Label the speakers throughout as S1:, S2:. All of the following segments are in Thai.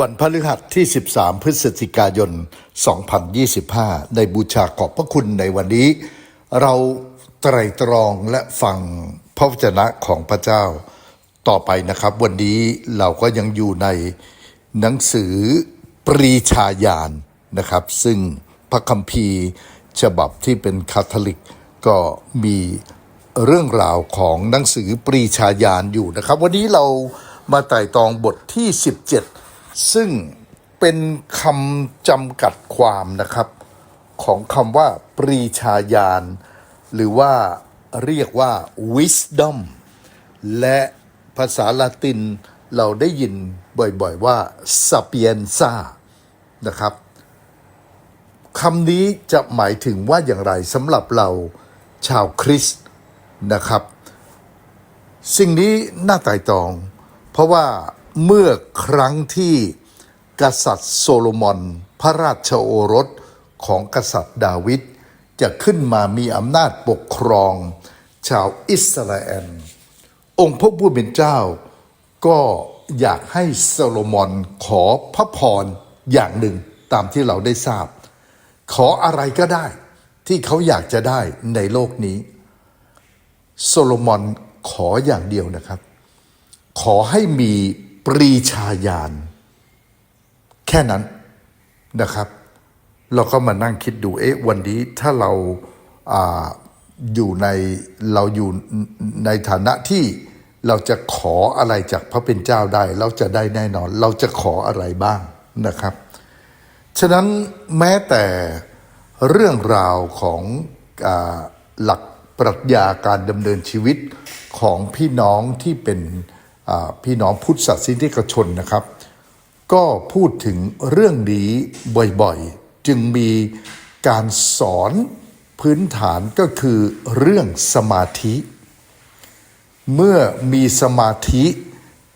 S1: วันพฤหัสที่ 13 พฤศจิกายน 2025 ในบูชาขอบพระคุณในวันนี้ เราไตรตรองและฟังพระวจนะของพระเจ้า ต่อไปนะครับ วันนี้เราก็ยังอยู่ในหนังสือปรีชาญาณนะครับ ซึ่งพระคัมภีร์ฉบับที่เป็นคาทอลิกก็มีเรื่องราวของหนังสือปรีชาญาณอยู่นะครับ วันนี้เรามาไต่ตองบทที่ 17 ซึ่งเป็นคำจำกัดความนะครับ ของคำว่าปรีชาญาณหรือว่าเรียกว่า wisdom และภาษาละตินเราได้ยินบ่อยๆว่า sapienza นะครับคำนี้จะหมายถึงว่าอย่างไรสำหรับเราชาวคริสต์นะครับ สิ่งนี้น่าไต่ตอง เพราะว่า เมื่อครั้งที่กษัตริย์โซโลมอน พระราชโอรสของกษัตริย์ดาวิดจะขึ้นมามีอำนาจปกครอง ชาวอิสราเอลองค์พระผู้เป็นเจ้า ก็อยากให้โซโลมอนขอพระพรอย่างหนึ่งตามที่เราได้ทราบ ขออะไรก็ได้ที่เขาอยากจะได้ในโลกนี้ โซโลมอนขออย่างเดียวนะครับ ขอให้มี ปรีชาญาณแค่นั้นนะครับ เราก็มานั่งคิดดูเอ๊ะวันนี้ถ้าเราอาอยู่ในเราอยู่ในฐานะที่เราจะขออะไรจากพระเป็นเจ้าได้ เราจะได้แน่นอน เราจะขออะไรบ้างนะครับ ฉะนั้นแม้แต่เรื่องราวของอหลักปรัชญาการดำเนินชีวิตของพี่น้องที่เป็น พี่น้องพุทธศาสนิกชนนะครับ ก็พูดถึงเรื่องนี้บ่อยๆ จึงมีการสอนพื้นฐานก็คือเรื่องสมาธิ เมื่อมีสมาธิ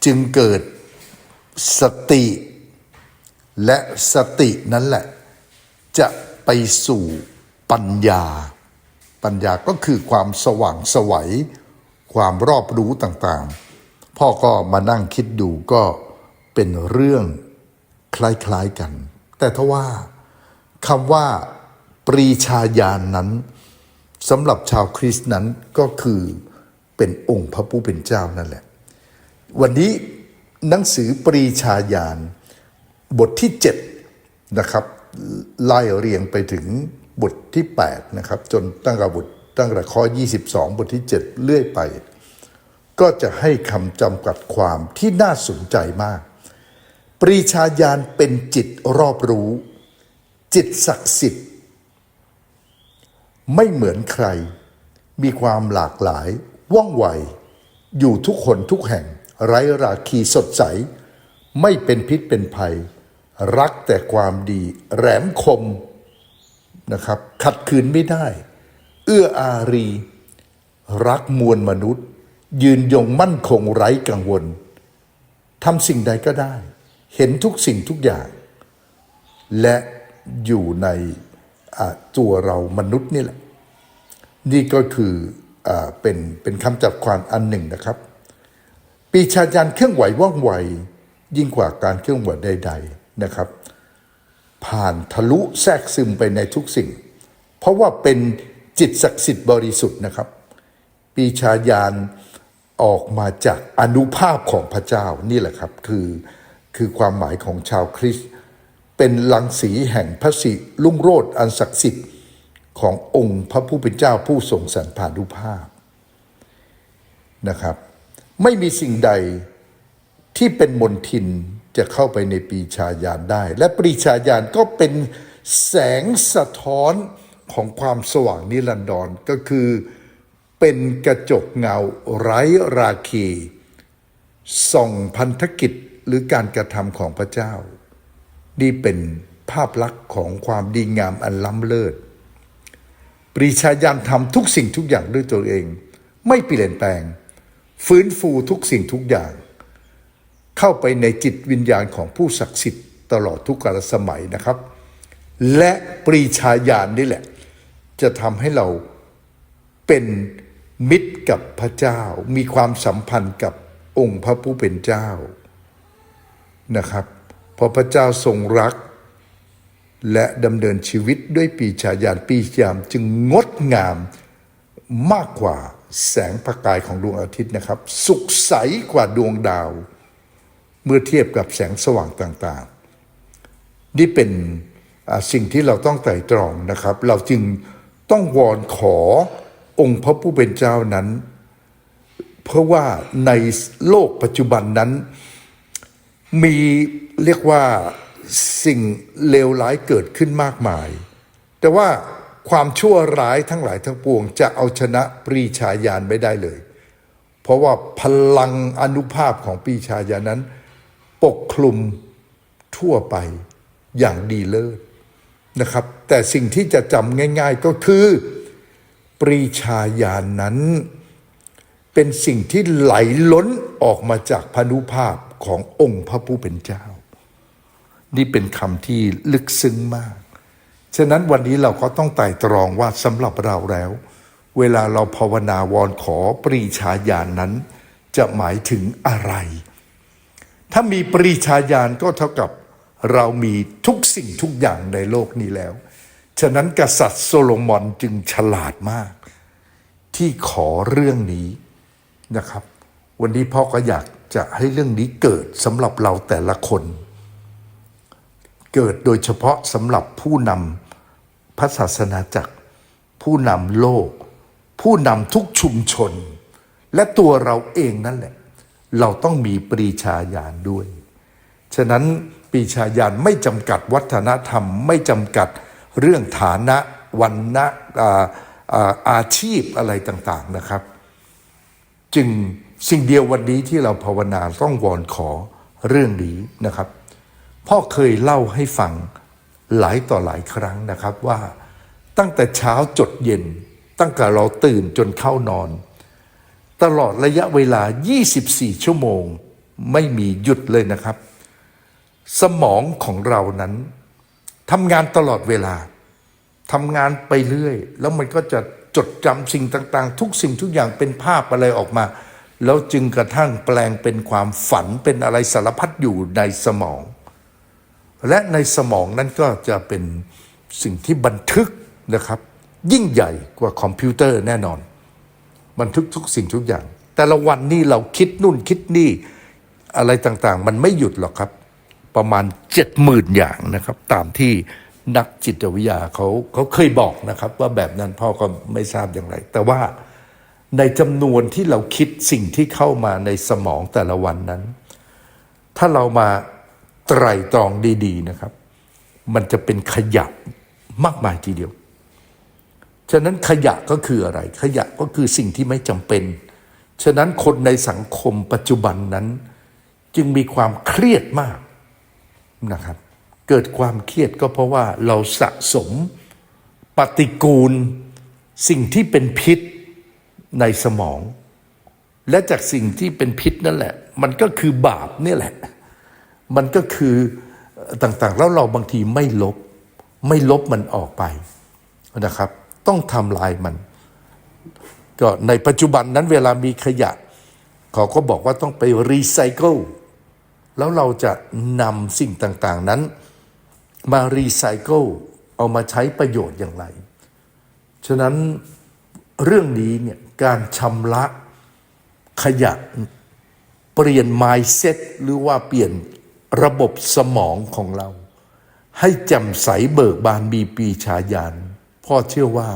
S1: จึงเกิดสติ และสตินั่นแหละ จะไปสู่ปัญญา ปัญญาก็คือความสว่างสวัย ความรอบรู้ต่างๆ พ่อก็มานั่งคิดดูก็เป็นเรื่องคล้ายๆกัน แต่ทว่าคำว่าปรีชาญาณนนั้นสำหรับชาวคริสต์นั้นก็คือเป็นองค์พระผู้เป็นเจ้านั่นแหละ วันนี้หนังสือปรีชาญาณบทที่ 7 นะครับไล่เรียงไปถึงบทที่ 8 นะครับ จนตั้งแต่บทตั้งแต่ข้อ 22 บทที่ 7 เรื่อยไป ก็จะให้คำจำกัดความที่น่าสนใจมาก ปรีชาญาณเป็นจิตรอบรู้ จิตศักดิ์สิทธิ์ ไม่เหมือนใคร มีความหลากหลาย ว่องไว อยู่ทุกคนทุกแห่ง ไร้ราคีสดใส ไม่เป็นพิษเป็นภัย รักแต่ความดีแหลมคมนะครับ ขัดขืนไม่ได้ เอื้ออารี รักมวลมนุษย์ ยืนยงมั่นคงไร้กังวลทำสิ่งใดก็ได้ เห็นทุกสิ่งทุกอย่าง และอยู่ในตัวเรามนุษย์นี่แหละ นี่ก็คืออเป็นเป็นคำจับความอันหนึ่งนะครับ ปีชายันเครื่องไหวว่องไว ยิ่งกว่าการเครื่องไหวใด ๆนะครับ ผ่านทะลุแทรกซึมไปในทุกสิ่ง เพราะว่าเป็นจิตศักดิ์สิทธิ์บริสุทธิ์นะครับ ปีชาญาณ ออกมาจากอนุภาพของพระเจ้านี่แหละครับคือคือความหมายของชาวคริสต์เป็นลังสีแห่งพระสิลุ่งโรดอันศักดิ์สิทธิ์ขององค์พระผู้เป็นเจ้าผู้ทรงสันพานุภาพนะครับ ไม่มีสิ่งใดที่เป็นมนทินจะเข้าไปในปีชาญาณได้ และปรีชาญาณก็เป็นแสงสะท้อนของความสว่างนิรันดรก็คือ เป็นกระจกเงาไร้ราคีส่องพันธกิจหรือการกระทำของพระเจ้า นี่เป็นภาพลักษณ์ของความดีงามอันล้ำเลิศ ปรีชาญาณทำทุกสิ่งทุกอย่างด้วยตัวเอง ไม่เปลี่ยนแปลง ฟื้นฟูทุกสิ่งทุกอย่าง เข้าไปในจิตวิญญาณของผู้ศักดิ์สิทธิ์ตลอดทุกกาลสมัยนะครับ และปรีชาญาณนี่แหละ จะทำให้เราเป็น มิตรกับพระเจ้า มีความสัมพันธ์กับองค์พระผู้เป็นเจ้านะครับเพราะพระเจ้าทรงรัก และดำเนินชีวิตด้วยปีชาญาณปีชามจึงงดงามมากกว่าแสงประกายของดวงอาทิตย์นะครับ สุขใสกว่าดวงดาว เมื่อเทียบกับแสงสว่างต่างๆ นี่เป็นสิ่งที่เราต้องไตร่ตรองนะครับ เราจึงต้องวอนขอ องค์พระผู้เป็นเจ้านั้น เพราะว่าในโลกปัจจุบันนั้น มีเรียกว่าสิ่งเลวร้ายเกิดขึ้นมากมาย แต่ว่าความชั่วร้ายทั้งหลายทั้งปวง จะเอาชนะปรีชาญาณไม่ได้เลย เพราะว่าพลังอนุภาพของปรีชาญาณนั้น ปกคลุมทั่วไปอย่างดีเลิศนะครับ แต่สิ่งที่จะจำง่าย ๆก็คือ ปรีชาญาณนั้น เป็นสิ่งที่ไหลล้นออกมาจากพานุภาพขององค์พระผู้เป็นเจ้า นี่เป็นคำที่ลึกซึ้งมาก ฉะนั้นวันนี้เราก็ต้องไต่ตรองว่าสำหรับเราแล้ว เวลาเราภาวนาวอนขอปรีชาญาณนนั้นจะหมายถึงอะไร ถ้ามีปรีชาญาณก็เท่ากับเรามีทุกสิ่งทุกอย่างในโลกนี้แล้ว ฉะนั้นกษัตริย์โซโลมอนจึงฉลาดมาก ที่ขอเรื่องนี้นะครับ วันนี้พ่อก็อยากจะให้เรื่องนี้เกิดสำหรับเราแต่ละคน เกิดโดยเฉพาะสำหรับผู้นำพระศาสนาจักร ผู้นำโลก ผู้นำทุกชุมชน และตัวเราเองนั่นแหละ เราต้องมีปรีชาญาณด้วย ฉะนั้นปรีชาญาณไม่จำกัดวัฒนธรรมไม่จำกัด เรื่องฐานะวันนะอาอาชีพอะไรต่างๆนะครับ จึงสิ่งเดียววันนี้ที่เราภาวนาต้องวอนขอเรื่องนี้นะครับ พ่อเคยเล่าให้ฟังหลายต่อหลายครั้งนะครับว่าตั้งแต่เช้าจดเย็น ตั้งแต่เราตื่นจนเข้านอน ตลอดระยะเวลา 24 ชั่วโมง ไม่มีหยุดเลยนะครับ สมองของเรานั้น ทำงานตลอดเวลาทำงานไปเรื่อย แล้วมันก็จะจดจำสิ่งต่าง ๆ ทุกสิ่งทุกอย่างเป็นภาพอะไรออกมา แล้วจึงกระทั่งแปลงเป็นความฝันเป็นอะไรสารพัดอยู่ในสมอง และในสมองนั้นก็จะเป็นสิ่งที่บันทึกนะครับ ยิ่งใหญ่กว่าคอมพิวเตอร์แน่นอน บันทึกทุกสิ่งทุกอย่าง แต่ละวันนี่เราคิดนู่นคิดนี่อะไรต่างๆ มันไม่หยุดหรอกครับ ประมาณเจ็ดหมื่นอย่างนะครับ ตามที่นักจิตวิทยาเขาเขาเคยบอกนะครับ ว่าแบบนั้นพ่อก็ไม่ทราบอย่างไร แต่ว่าในจำนวนที่เราคิดสิ่งที่เข้ามาในสมองแต่ละวันนั้น ถ้าเรามาไตรตรองดีๆนะครับ มันจะเป็นขยะมากมายทีเดียว ฉะนั้นขยะก็คืออะไร ขยะก็คือสิ่งที่ไม่จำเป็น ฉะนั้นคนในสังคมปัจจุบันนั้น จึงมีความเครียดมาก นะครับ เกิดความเครียดก็เพราะว่าเราสะสมปฏิกูล สิ่งที่เป็นพิษในสมอง และจากสิ่งที่เป็นพิษนั่นแหละ มันก็คือบาปนี่แหละ มันก็คือต่างๆ แล้วเราบางทีไม่ลบ ไม่ลบมันออกไปนะครับ ต้องทำลายมัน ก็ในปัจจุบันนั้นเวลามีขยะ เขาก็บอกว่าต้องไปรีไซเคิล แล้วเราจะนำสิ่งต่างๆนั้น มารีไซเคิลเอามาใช้ประโยชน์อย่างไร ฉะนั้นเรื่องนี้เนี่ยการชำระขยะเปลี่ยน mindset หรือว่าเปลี่ยนระบบสมองของเรา ให้แจ่มใสเบิกบานมีปีชาญาณพ่อเชื่อว่า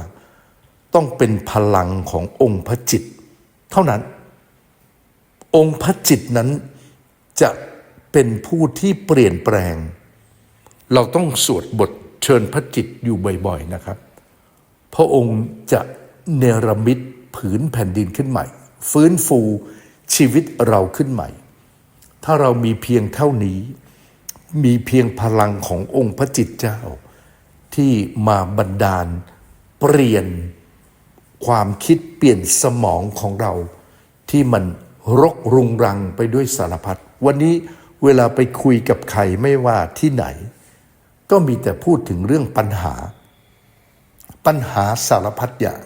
S1: ต้องเป็นพลังขององค์พระจิต เท่านั้น องค์พระจิตนั้นจะ เป็นผู้ที่เปลี่ยนแปลง เราต้องสวดบทเชิญพระจิตอยู่บ่อยๆนะครับ พระองค์จะเนรมิตผืนแผ่นดินขึ้นใหม่ ฟื้นฟูชีวิตเราขึ้นใหม่ ถ้าเรามีเพียงเท่านี้ มีเพียงพลังขององค์พระจิตเจ้า ที่มาบันดาล เปลี่ยนความคิดเปลี่ยนสมองของเรา ที่มันรกรุงรังไปด้วยสารพัดวันนี้ เวลาไปคุยกับใครไม่ว่าที่ไหน ก็มีแต่พูดถึงเรื่องปัญหา ปัญหาสารพัดอย่าง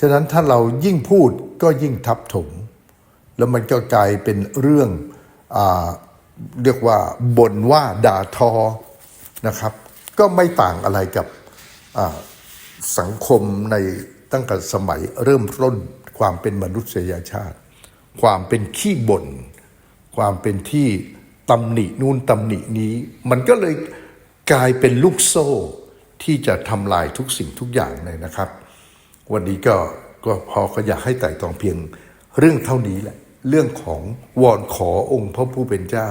S1: ฉะนั้นถ้าเรายิ่งพูดก็ยิ่งทับถม แล้วมันก็กลายเป็นเรื่องอเรียกว่าบ่นว่าด่าทอนะครับ ก็ไม่ต่างอะไรกับสังคมในตั้งแต่สมัยเริ่มต้นความเป็นมนุษยชาติ ความเป็นขี้บ่น ความเป็นที่ตำหนินู่นตำหนินี้ มันก็เลยกลายเป็นลูกโซ่ที่จะทำลายทุกสิ่งทุกอย่างเลยนะครับ วันนี้ก็ก็พอก็อยากให้ไต่ตองเพียงเรื่องเท่านี้แหละ เรื่องของวอนขอองค์พระผู้เป็นเจ้า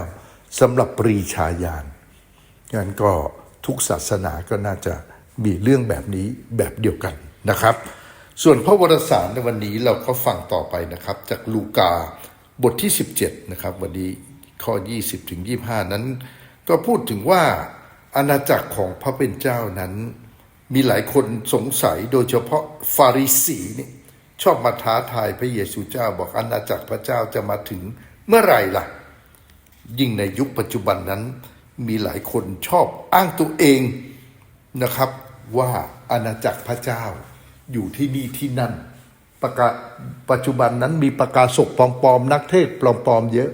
S1: สำหรับปรีชาญาณงั้นก็ทุกศาสนาก็น่าจะมีเรื่องแบบนี้แบบเดียวกันนะครับ ส่วนพระวรสารในวันนี้เราก็ฟังต่อไปนะครับ จากลูกา บทที่ 17 นะครับ วันนี้ข้อ 20 ถึง 25 นั้น ก็พูดถึงว่าอาณาจักรของพระเป็นเจ้านั้น มีหลายคนสงสัยโดยเฉพาะฟาริสีนี่ชอบมาท้าทายพระเยซูเจ้าบอกอาณาจักรพระเจ้าจะมาถึงเมื่อไหร่ล่ะ ยิ่งในยุคปัจจุบันนั้น มีหลายคนชอบอ้างตัวเองนะครับ ว่าอาณาจักรพระเจ้าอยู่ที่นี่ที่นั่น ประกาปัจจุบันนั้นมีประกาศศกปลอมๆ นักเทศปลอมๆ เยอะ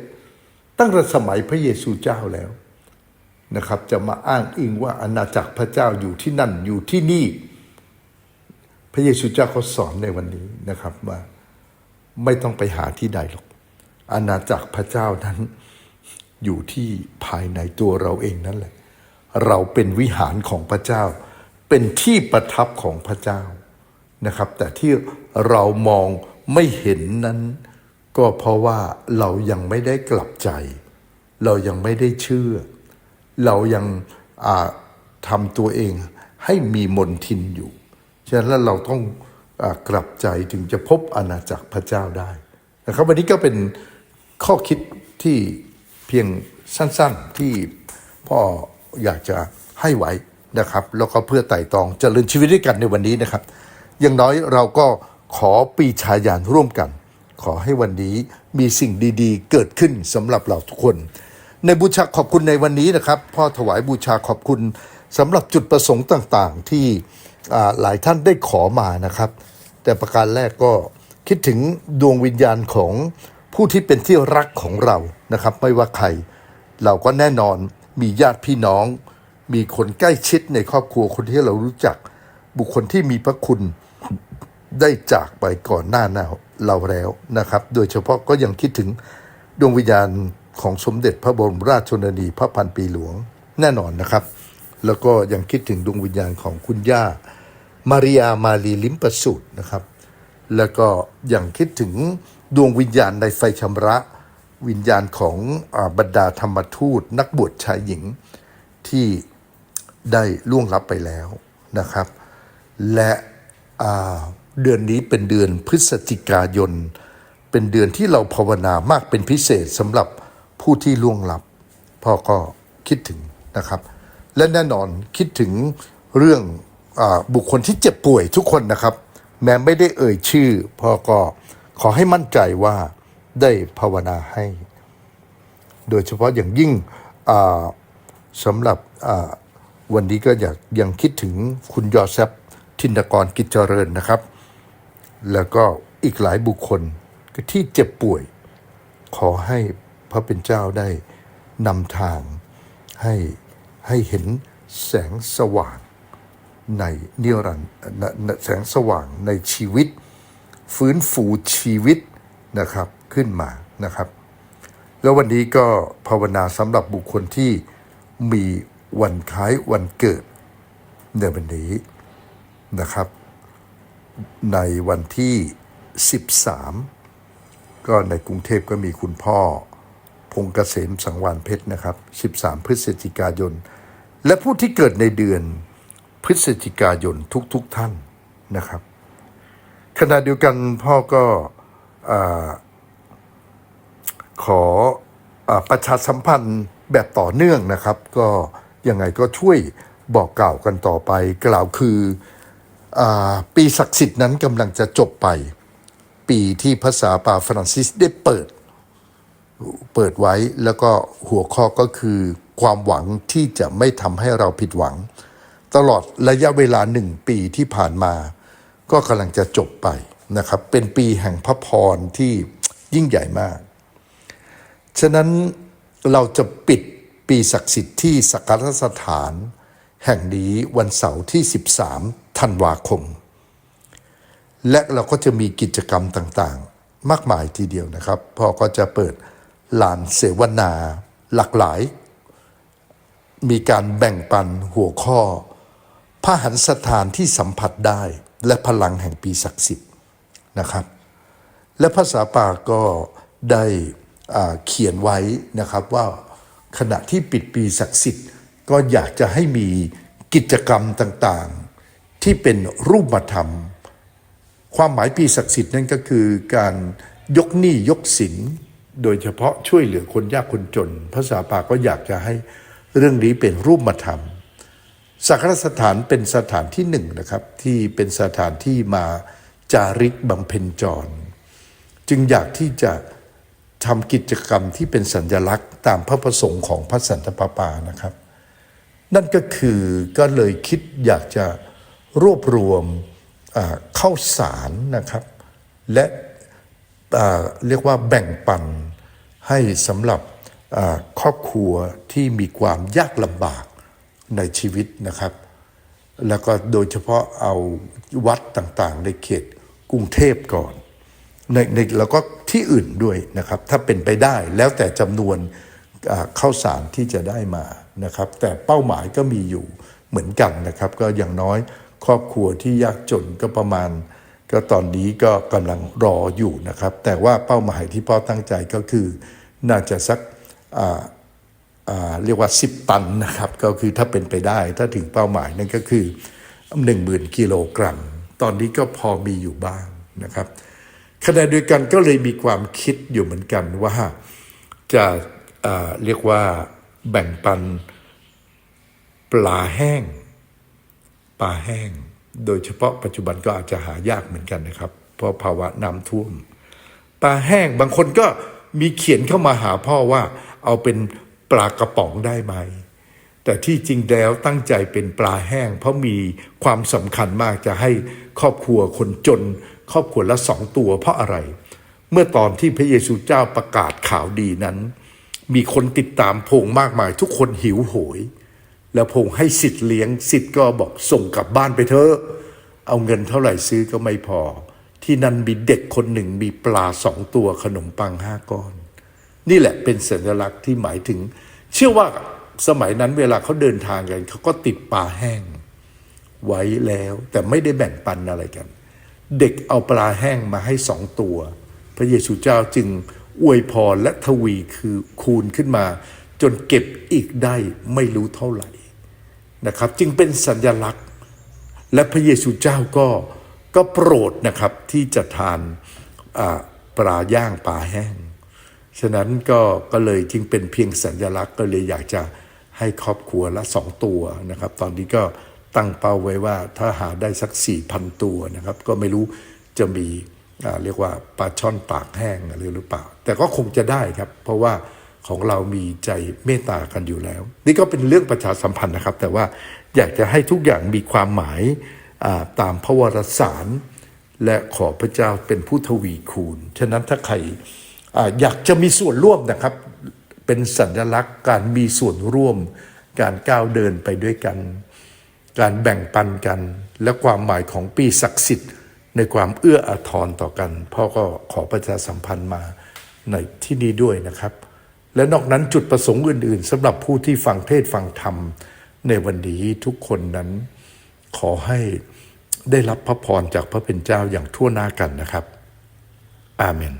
S1: ตั้งแต่สมัยพระเยซูเจ้าแล้วนะครับ จะมาอ้างอิงว่าอาณาจักรพระเจ้าอยู่ที่นั่นอยู่ที่นี่ พระเยซูเจ้าเขาสอนในวันนี้นะครับว่าไม่ต้องไปหาที่ใดหรอกอาณาจักรพระเจ้านั้นอยู่ที่ภายในตัวเราเองนั่นแหละ เราเป็นวิหารของพระเจ้า เป็นที่ประทับของพระเจ้า นะครับ แต่ที่เรามองไม่เห็นนั้น ก็เพราะว่าเรายังไม่ได้กลับใจ เรายังไม่ได้เชื่อ เรายังทำตัวเองให้มีมนทินอยู่ ฉะนั้นเราต้องอกลับใจถึงจะพบอาณาจักรพระเจ้าได้นะครับวันนี้ก็เป็นข้อคิดที่เพียงสั้นๆที่พ่ออยากจะให้ไว้นะครับ แล้วก็เพื่อไต่ตองเจริญชีวิตด้วยกันในวันนี้นะครับ อย่างน้อยเราก็ขอปีชาญาณร่วมกัน ขอให้วันนี้มีสิ่งดีๆ เกิดขึ้นสำหรับเราทุกคน ในบูชาขอบคุณในวันนี้นะครับ พ่อถวายบูชาขอบคุณสำหรับจุดประสงค์ต่างๆ ที่หลายท่านได้ขอมานะครับ แต่ประการแรกก็คิดถึงดวงวิญญาณของผู้ที่เป็นที่รักของเรานะครับ ไม่ว่าใคร เราก็แน่นอนมีญาติพี่น้อง มีคนใกล้ชิดในครอบครัวคนที่เรารู้จัก บุคคลที่มีพระคุณ ได้จากไปก่อนหน้าหน้าเราแล้วนะครับ โดยเฉพาะก็ยังคิดถึงดวงวิญญาณของสมเด็จพระบรมราชชนนีพระพันปีหลวงแน่นอนนะครับ แล้วก็ยังคิดถึงดวงวิญญาณของคุณย่า มาริยามารีลิมประสูตรนะครับ แล้วก็ยังคิดถึงดวงวิญญาณในไฟชำระวิญญาณของอบรรดาธรรมทูต นักบวชชายหญิงที่ได้ล่วงลับไปแล้วนะครับ และอ่า เดือนนี้เป็นเดือนพฤศจิกายน เป็นเดือนที่เราภาวนามากเป็นพิเศษสำหรับผู้ที่ล่วงลับ พ่อก็คิดถึงนะครับ และแน่นอนคิดถึงเรื่องอบุคคลที่เจ็บป่วยทุกคนนะครับ แม้ไม่ได้เอ่ยชื่อ พ่อก็ขอให้มั่นใจว่าได้ภาวนาให้ โดยเฉพาะอย่างยิ่งสำหรับวันนี้ก็อยากยังคิดถึงคุณยอเซฟทินกรกิจเจริญนะครับ แล้วก็อีกหลายบุคคลที่เจ็บป่วย ขอให้พระเป็นเจ้าได้นำทางให้ให้เห็นแสงสว่างในนิรันดร์นแสงสว่างในชีวิต ฟื้นฟูชีวิตนะครับขึ้นมานะครับ แล้ววันนี้ก็ภาวนาสำหรับบุคคลที่มีวันคล้ายวันเกิดในวันนี้นะครับ ในวันที่ 13 ก็ในกรุงเทพก็มีคุณพ่อ พงษ์เกษมสังวานเพชรนะครับ 13 พฤศจิกายน และผู้ที่เกิดในเดือนพฤศจิกายนทุกๆทท่านนะครับ ขณะเดียวกันพ่อก็อขออประชาสัมพันธ์แบบต่อเนื่องนะครับ ก็ยังไงก็ช่วยบอกกล่าวกันต่อไปกล่าวคือ ปีศักดิ์สิทธิ์นั้นกำลังจะจบไป ปีที่ภาษาป่าฟรานซิสได้เปิด เปิดไว้แล้วก็หัวข้อก็คือความหวังที่จะไม่ทำให้เราผิดหวัง ตลอดระยะเวลาหนึ่งปีที่ผ่านมา ก็กำลังจะจบไปนะครับ เป็นปีแห่งพระพรที่ยิ่งใหญ่มาก ฉะนั้นเราจะปิดปีศักดิ์สิทธิ์ที่สักการสถาน แห่งนี้วันเสาร์ที่ 13 ธันวาคม และเราก็จะมีกิจกรรมต่างๆ มากมายทีเดียวนะครับพอก็จะเปิดลานเสวนาหลากหลาย มีการแบ่งปันหัวข้อพระหันสถานที่สัมผัสได้และพลังแห่งปีศักดิ์สิทธิ์นะครับ และภาษาป่าก็ได้เขียนไว้นะครับว่าขณะที่ปิดปีศักดิ์สิทธิ์ก็อยากจะให้มีกิจกรรมต่างๆ ที่เป็นรูปธรรม ความหมายปีศักดิ์สิทธิ์นั่นก็คือการยกหนี้ยกสิน โดยเฉพาะช่วยเหลือคนยากคนจน ภาษาป่าก็อยากจะให้เรื่องนี้เป็นรูปธรรมสักรสถานเป็นสถานที่หนึ่งนะครับ ที่เป็นสถานที่มาจาริกบำเพ็ญจร จึงอยากที่จะทำกิจกรรมที่เป็นสัญลักษณ์ตามพระประสงค์ของพระสันตะปาปานะครับ นั่นก็คือก็เลยคิดอยากจะ รวบรวมอ่าข้าสารนะครับ และเรียกว่าแบ่งปันให้สำหรับครอบครัวที่มีความยากลำบากในชีวิตนะครับ แล้วก็โดยเฉพาะเอาวัดต่างๆ ในเขตกรุงเทพก่อนในในแล้วก็ที่อื่นด้วยนะครับ ถ้าเป็นไปได้แล้วแต่จำนวนอ่าข้าสารที่จะได้มานะครับ แต่เป้าหมายก็มีอยู่เหมือนกันนะครับ ก็อย่างน้อย ครอบครัวที่ยากจนก็ประมาณ ก็ตอนนี้ก็กำลังรออยู่นะครับ แต่ว่าเป้าหมายที่พ่อตั้งใจก็คือน่าจะสักเรียกว่า 10 ตันนะครับ ก็คือถ้าเป็นไปได้ถ้าถึงเป้าหมายนั่นก็คือ 10,000 กิโลกรัม ตอนนี้ก็พอมีอยู่บ้างนะครับขณะเดียวกันก็เลยมีความคิดอยู่เหมือนกันว่าจะเรียกว่าแบ่งปันปลาแห้ง ปลาแห้ง โดยเฉพาะปัจจุบันก็อาจจะหายากเหมือนกันนะครับ เพราะภาวะน้ำท่วมปลาแห้งบางคนก็มีเขียนเข้ามาหาพ่อว่าเอาเป็นปลากระป๋องได้ไหม แต่ที่จริงแล้วตั้งใจเป็นปลาแห้ง เพราะมีความสำคัญมากจะให้ครอบครัวคนจน ครอบครัวละสองตัวเพราะอะไร เมื่อตอนที่พระเยซูเจ้าประกาศข่าวดีนั้น มีคนติดตามพงมากมาย ทุกคนหิวโหย แล้วพงค์ให้สิทธิ์เลี้ยงสิทธิ์ก็บอกส่งกลับบ้านไปเถอะเอาเงินเท่าไหร่ซื้อก็ไม่พอ ที่นั่นมีเด็กคนหนึ่งมีปลาสองตัวขนมปังห้าก้อน นี่แหละเป็นสัญลักษณ์ที่หมายถึง เชื่อว่าสมัยนั้นเวลาเขาเดินทางกันเขาก็ติดปลาแห้ง ไว้แล้วแต่ไม่ได้แบ่งปันอะไรกัน เด็กเอาปลาแห้งมาให้สองตัว พระเยซูเจ้าจึงอวยพรและทวีคือคูณขึ้นมา จนเก็บอีกได้ไม่รู้เท่าไหร่ นะครับ จึงเป็นสัญลักษณ์ และพระเยซูเจ้าก็ก็โปรดนะครับที่จะทานปลาย่างปลาแห้ง ฉะนั้นก็ก็เลยจึงเป็นเพียงสัญลักษณ์ก็เลยอยากจะให้ครอบครัวละสองตัวนะครับ ตอนนี้ก็ตั้งเป้าไว้ว่าถ้าหาได้สักสี่พันตัวนะครับ ก็ไม่รู้จะมีเรียกว่าปลาช่อนปากแห้งอะไรหรือเปล่า แต่ก็คงจะได้ครับ เพราะว่า ของเรามีใจเมตตากันอยู่แล้ว นี่ก็เป็นเรื่องประชาสัมพันธ์นะครับ แต่ว่าอยากจะให้ทุกอย่างมีความหมายตามพระวรสาร และขอพระเจ้าเป็นผู้ทวีคูณ ฉะนั้นถ้าใครออยากจะมีส่วนร่วมนะครับ เป็นสัญลักษณ์การมีส่วนร่วม การก้าวเดินไปด้วยกัน การแบ่งปันกัน และความหมายของปีศักดิ์สิทธิ์ ในความเอื้ออาทรต่อกันพ่อก็ขอประชาสัมพันธ์มาในที่นี้ด้วยนะครับ และนอกนั้นจุดประสงค์อื่น ๆสำหรับผู้ที่ฟังเทศฟังธรรม ในวันนี้ทุกคนนั้นขอให้ได้รับพระพรจากพระเป็นเจ้าอย่างทั่วหน้ากันนะครับ อาเมน